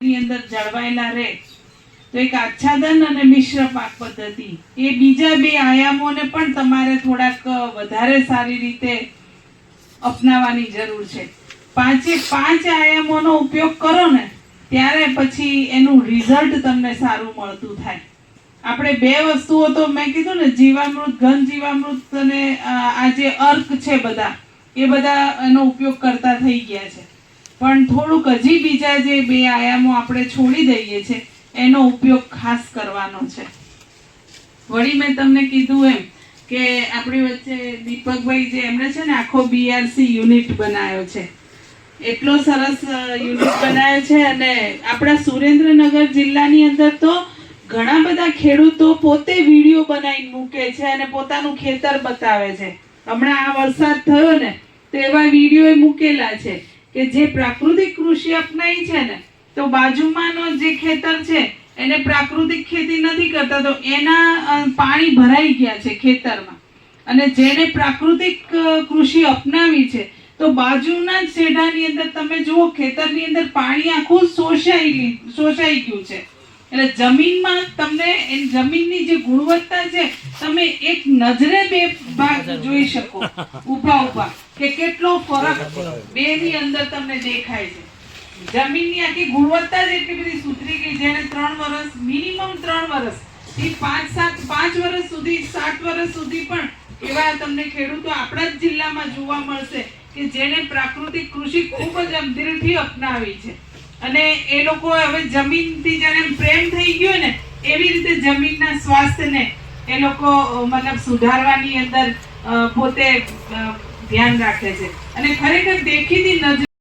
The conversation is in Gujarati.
ની અંદર જળવાયેલા રહે. તો એક આચ્છાદન અને મિશ્ર પાક પદ્ધતિ. એ બીજા બે આયામોને પણ તમારે થોડાક વધારે સારી રીતે અપનાવવાની જરૂર છે. પાંચે, પાંચ આયામોનો ઉપયોગ કરો ને, ત્યારે પછી એનું રિઝલ્ટ તમને સારું મળતું થાય. આપણે બે વસ્તુઓ તો મેં કીધું ને, જીવામૃત, ઘન જીવામૃત અને આ જે અર્ક છે બધા, એ બધા એનો ઉપયોગ કરતા થઈ ગયા છે. પણ થોડુંક હજી બીજા જે બે આયામો આપણે છોડી દઈએ છે, એનો ઉપયોગ ખાસ કરવાનો છે. વળી મેં તમને કીધું એમ કે આપણી વચ્ચે દીપકભાઈ જે એમણે છે ને આખો બીઆરસી યુનિટ બનાવ્યો છે. એટલો સરસ યુનિટ બનાવ્યો છે અને આપણા સુરેન્દ્રનગર જિલ્લાની અંદર તો ઘણા બધા ખેડૂતો પોતે વીડિયો બનાવીને મૂકે છે અને પોતાનું ખેતર બતાવે છે. હમણાં આ વરસાદ થયો ને, તો એવા વીડિયો મૂકેલા છે. કે જે પ્રાકૃતિક કૃષિ અપનાવી છે ને, તો બાજુમાંનો જે ખેતર છે, એને પ્રાકૃતિક ખેતી નથી કરતા, તો એના પાણી ભરાઈ ગયા છે ખેતરમાં. અને જેને પ્રાકૃતિક કૃષિ અપનાવી છે, તો બાજુના જ શેઢાની અંદર તમે જુઓ, ખેતરની અંદર પાણી આખું શોષાઈ શોષાઈ ગયું છે. એટલે જમીનમાં તમને એ જમીનની જે ગુણવત્તા છે, તમે એક નજરે બે ભાગ જોઈ શકો. ઊભા ઊભા, કે કેટલો ફરક બેની અંદર તમને દેખાય છે. જમીનની આખી ગુણવત્તા જ એટલી બધી સુધરી ગઈ જેને ત્રણ વર્ષ મિનિમમ ત્રણ વર્ષથી પાંચ સાત, પાંચ વર્ષ સુધી, સાત વર્ષ સુધી પણ એવા તમને ખેડૂતો આપણા જ જિલ્લામાં જોવા મળશે કે જેને પ્રાકૃતિક કૃષિ ખૂબ જ આમ દિલથી અપનાવી છે. અને એ લોકો હવે જમીનથી થી એમ પ્રેમ થઈ ગયો ને, એવી રીતે જમીનના સ્વાસ્થ્યને એ લોકો મતલબ સુધારવાની અંદર પોતે ધ્યાન રાખે છે. અને ખરેખર દેખીતી નજરે